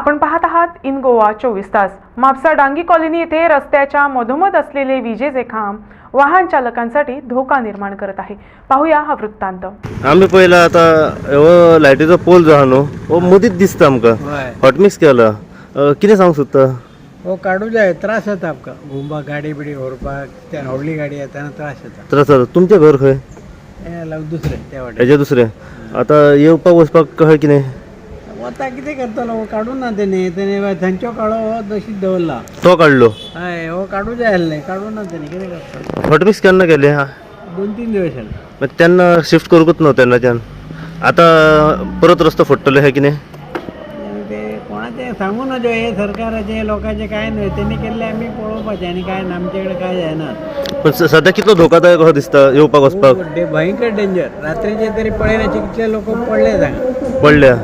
आपण पाहत आहात इन गोवा चोवीस तास. म्हापसा डांगी कॉलनी येथे रस्त्याच्या मधोमध असलेले विजेचे खांब वाहन चालकांसाठी धोका निर्माण करत आहे. पाहूया हा वृत्तांत. आम्ही पहिला आता हो लायटीचो पोल जो आहा न्हू हो. मदींच दिसता आमकां. हय. हॉटमिक्स केला. अ, कितें सांग सोदता हो काढू जाय त्रास जाता आमकां. घुमपाक गाडी बिडी व्हरपाक त्या व्हडली गाडी येताना त्रास जाता त्रास जाता तुमचें घर खंय? हें लाव दुसरें त्या वाटेन हेजे दुसरें आतां येवपाक वचपाक कशें कितें वता कितें करतलो हो काडून ना तेणे तेणे थंयचो काळो हो तशीच दवरला तो काडलो हय हो काडू जाय आसलें काडून ना तेणे कितें करता? हॉटमिक्स केन्ना केले हा. दोन तीन दिवस जाले मागीर तेन्ना शिफ्ट करूंकच न्हू तेन्नाच्यान आतां परत रस्तो फोडटले हे कितें आनी ते कोणाचें सांगू नजो हे सरकाराचे लोकांचे काय न्हय तेणी केल्ले आमी पळोवपाचें आनी काय ना आमचे कडेन काय जायना पण स- सद्या कितलो धोकादायक कसो दिसता येवपाक वचपाक खूब डे- भयंकर डेंजर रात्रीचे तरी पळयना कितले लोक पडले सांग पडल्या.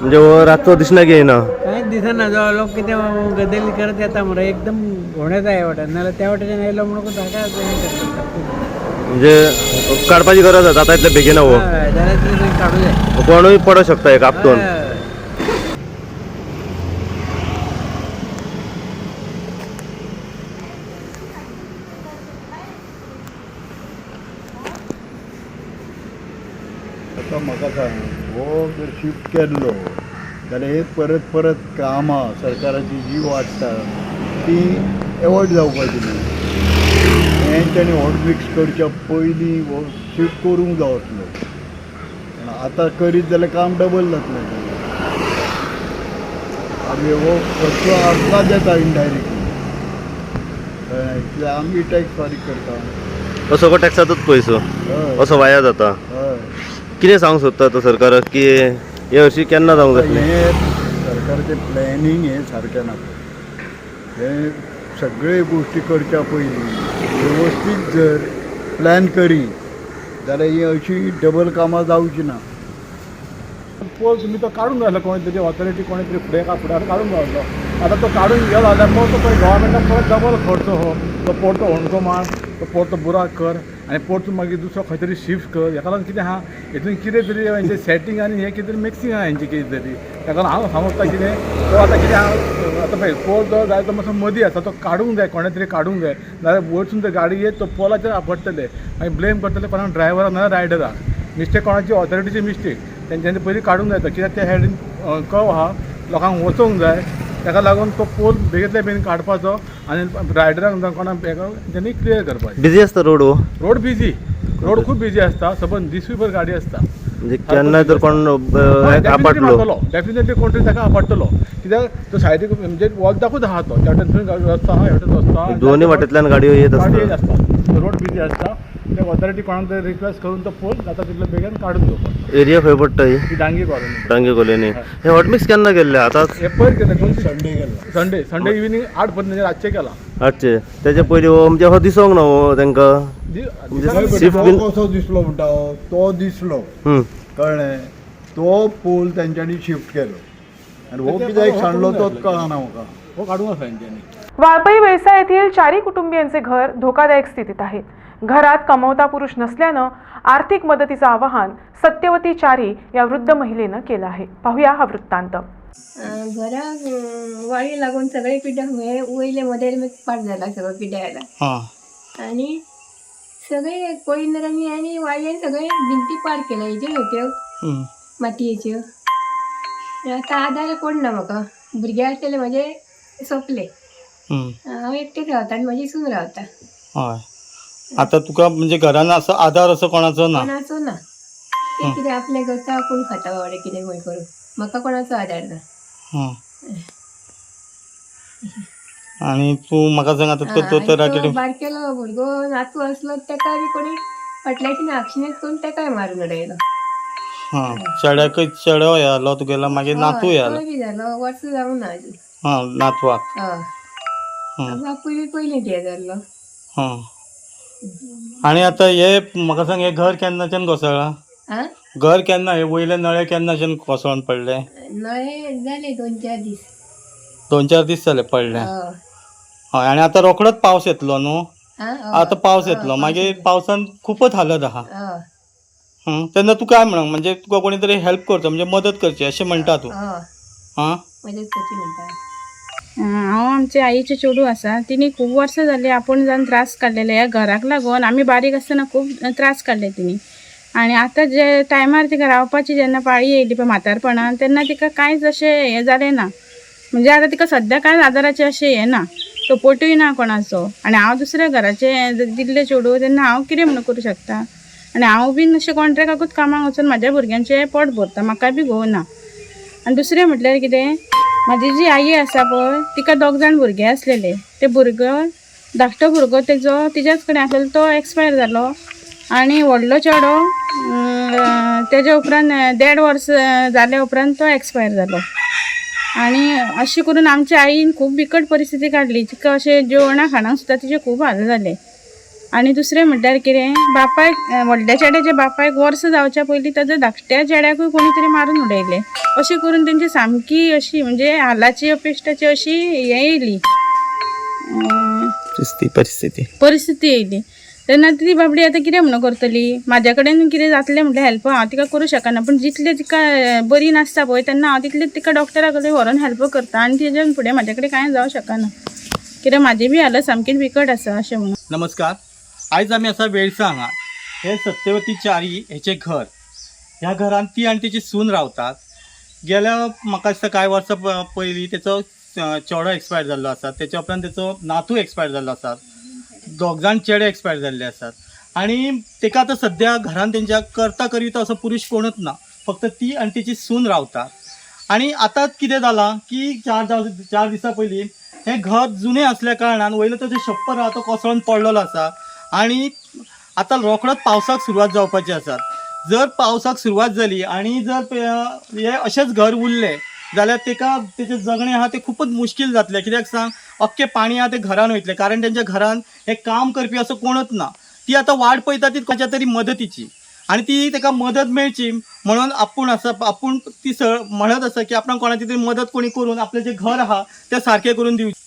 म्हणजे हो रातचो दिसना घेयना कांयच दिसना जो लोक कितें गदेली करत येता मरे एकदम घोण्यात आहे वाटेन नाल्यार त्या वाटेच्यान येयलो म्हणून ताका म्हणजे काडपाची गरज आसा आतां इतल्या बेगीन हो जाय कोणूय पडो शकता एक आपतून म्हाका सांग हो शिफ्ट केल्लो जाल्यार हे परत परत कामां सरकाराची जी वाडटा ती एवॉयड जावपाची न्ही. हेंच्यांनी हॉट मिक्स करच्या पयलीं हो शिफ्ट करूंक जाय आसलो पूण आतां करीत जाल्यार काम डबल जातलें आमी हो खर्चो आमकांच येता इनडायरेक्टली कित्याक आमी टॅक्स फारीक करता. हो सगळो टॅक्साचोच पयसो हय. असो वाया जाता? हय. कितें सांगूंक सोदता तो सरकाराक की हे हरशीं केन्ना जावंक जातलें हे सरकारचें प्लॅनिंग हे सारकें ना. हे सगळे गोश्टी करच्या पयलीं वेवस्थीत जर प्लॅन करी जाल्यार ही अशी डबल कामां जावची ना. पोल तुम्ही तो काढून घातला कोणी त्याची ऑथॉरिटी कोणी तरी फुडें का फुडार काढून घातलो आता तो काढून गेलो जाल्यार तो पळय गव्हर्मेंटाक परत डबल खर्च हो. तो पोरतो होणको मार तो पोरतो बुराक कर. आनी परतून मागीर दुसरो खंय तरी शिफ्ट कर. हेका लागून कितें आहा हितून कितें तरी हेंचें सेटींग आनी हें कितें तरी मिक्सींग आहा हेंचें कितें तरी. ताका लागून हांव सांगता कितें तो आतां कितें आहा आतां पळय पोल जो जाय तो मातसो मदीं आसा तो काडूंक जाय कोणें तरी काडूंक जाय नाजाल्यार वयरसून जर गाडी येत तो पोलाचेर आपडटले मागीर ब्लेम करतले कोणाक ड्रायव्हराक नाल्यार रायडराक मिस्टेक कोणाची? ऑथॉरिटीची मिस्टेक तेंच्यांनी पयलीं काडूंक जाय तो कित्याक त्या हेडीन कव आहा लोकांक वचोंक जाय. ताका लागून तो पोल बेगीतल्या बेगीन काडपाचो आनी रायडराक जावं कोणाक तेणी क्लियर करपाचें. बिजी आसता रोड हो? रोड बिजी रोड खूब बिजी आसता सबंद दिसभर गाडी आसता म्हणजे केन्नाय तर कोण आपटलो. डेफिनेटली कोण तरी ताका आपडटलो कित्याक तो सायडीक म्हणजे वखदाकूच आहा तो त्या वटेन थंय रस्तो आहा ह्या वटेन रस्तो आहा दोन्ही वाटेंतल्यान गाडयो येत आसता रोड बिजी आसता त्या ऑथॉरिटी तरी रिक्वेस्ट करून तो पोल जाता तितले बेगीन काडून घेवपाक एरिया खंय पडटा ही ही डांगी कॉलनी डांगे कॉलनी हे. हॉटमिक्स केन्ना केल्ले आतां? हे पयर केले दोन संडे गेला संडे संडे इव्हिनिंग आठ पर्यंत रातचे केला. हाडचे तेच्या पयलीं हो म्हणजे हो दिसोंक ना हो तांकां म्हणजे शिफ्ट तो बीन कसो दिसलो म्हणटा हो, तो दिसलो. हम्म. कळ्ळें? तो पोल तेंच्यांनी शिफ्ट केलो. आनी हो कित्याक सांडलो तोच कळना म्हाका हो काढून आसा वाळपई वेसा येथील चारही कुटुंबियांचे घर धोकादायक स्थितीत आहे. घरात कमवता पुरुष नसल्यानं आर्थिक मदतीचं आवाहन सत्यवती चारी या वृद्ध महिलेनं केलं आहे. पाहूया हा वृत्तांत. अं, वाळी लागून सगळे हे वयले मदेल पाड झाला सगळं पिड्ड्याला आणि सगळे कोळींदरांनी आणि वाळ्यान सगळे भिंती पाड केल्या हेज्यो होत्यो मातयेच्यो आता आधार कोण ना म्हाका भुरगे आसलेले माझे सोंपले. हांव एकटेच रावता आनी म्हाजी सून रावता हय. आता तुका म्हणजे घरान असं आधार असं कोणाचो ना? कोणाचो ना? ते कितें आपले करता कोण खाता बाबडे कितें खंय करून म्हाका कोणाचो आधार ना? हं. आणि तू म्हाका सांग आता तो- तो तर रात्री बारकेलो भुरगो नातू असलो तेका बी कोणी फाटल्याच्यान आक्षिणेत करून तेकाय मारून उडयलो हा. चेड्याक चेडो हे आलो तुगेला मागीर नातू हे आलो तो बी जालो वर्स जावं ना अजून. हा नातवाक हय हं. बापूय बी पयलीं ते जाल्लो हा. आणि आता हे म्हाका सांग हे घर केन्नाच्यान कोसळ्ळा हा घर केन्ना? हे वयले नळे केन्नाच्यान कोसळून पडले? नळे जाले दोन चार दीस. दोन चार दीस जाले पडले. हय. हय आणि आता रोखडोच पावस येतलो न्हू? हा, हय. आता पावस येतलो. मागीर पावसान खूपच हालत आहा. हय. हं. तेन्ना तू काय म्हणूंक म्हणजे तुका कोणी तरी हेल्प करचो म्हणजे मदत करची अशें म्हणटा तूं. हय. हां? मदत करची म्हणटा हांव आमचे आईचे चेडू आसा तिणी खूब वर्सां जाली आपूण जावन त्रास काडलेले ह्या घराक लागून आमी बारीक आसतना खूब त्रास काडले तिणी आनी आतां जे टायमार तिका रावपाची जेन्ना पाळी येयली पळय म्हातारपणान तेन्ना तिका कांयच अशें हें जालें ना. म्हणजे आतां तिका सद्या कांयच आदाराचें अशें हें ना सपोर्टूय ना कोणाचो. आनी हांव दुसऱ्या घराचें दिल्लें चेडू तेन्ना हांव कितें म्हणून करूं शकता? आनी हांव बीन अशें कॉन्ट्रॅक्टाकूच कामाक वचून म्हाज्या भुरग्यांचें पोट भरता म्हाका बी घोवना आनी दुसरें म्हटल्यार कितें? म्हाजी जी आई आसा पळय तिका दोग जाण भुरगे आसलेले ते भुरगो धाकटो भुरगो तेजो तिच्याच कडेन आसलेलो तो एक्सपायर जालो आनी व्हडलो चेडो तेज्या उपरांत देड वर्स जाले उपरांत तो एक्सपायर जालो आनी अशें करून आमच्या आईन खूब बिकट परिस्थिती काडली तिका अशें जेवणा खाणाक सुद्दां तिचे खूब हाल जाले आनी दुसरें म्हणल्यार कितें बापायक व्हडल्या चेड्याच्या बापायक वर्स जावच्या पयलीं ताच्या धाकट्या चेड्याकूय कोणी तरी मारून उडयले अशें करून तेंची सामकी अशी म्हणजे हालाची अपेश्टाची अशी हें येयली परिस्थिती. परिस्थिती येयली. तेन्ना ती बाबडी आतां कितें म्हणून करतली? म्हाज्या कडेन कितें जातलें म्हटल्यार हेल्प हांव तिका करूं शकना. पूण जितलें तिका बरी नासता पळय तेन्ना हांव तितलें तिका डॉक्टरा कडेन व्हरोन हेल्प करता आनी तेज्यान फुडें म्हाजे कडेन कांय जावं शकना. कित्याक म्हाजी बी हालत सामकीच बिकट आसा अशें म्हणून. नमस्कार. आयज आमी आसा वेळ सांगा हे सत्यवती चारी हेचे घर. ह्या घरान ती आनी तिची सून रावतात. गेल्या म्हाका दिसता कांय वर्सां पयलीं तेचो चेडो एक्सपायर जाल्लो आसा तेच्या उपरांत तेचो नातू एक्सपायर जाल्लो आसा दोग जाण चेडे एक्सपायर जाल्ले आसात आनी तेका आतां सद्या घरान तेंच्या करता करिता असो पुरुष कोणूच ना फक्त ती आनी तिची सून रावतात. आनी आतां कितें जालां की चार चार दिसां पयलीं हें घर जुनें असल्या कारणान वयलो तेजो छप्पर आहा तो कोसळून पडलेलो आसा आनी आतां रोखडोच पावसाक सुरवात जावपाची आसा. जर पावसाक सुरवात जाली आनी जर हे अशेंच घर उरलें जाल्यार ताका तेजें जगणें आहा तें खूपच मुश्कील जातलें. कित्याक सांग? अख्खें पाणी आहा तें घरान वयतलें. कारण तेंच्या घरान हे काम करपी असो कोणूच ना. ती आतां वाट पळयता ती खंयच्या तरी मदतीची. आनी ती ताका मदत मेळची. म्हणून आपूण आसा आपूण ती स म्हणत आसा की आपण कोणाची तरी मदत कोणी करून आपलें जें घर आहा तें सारकें करून दिवचें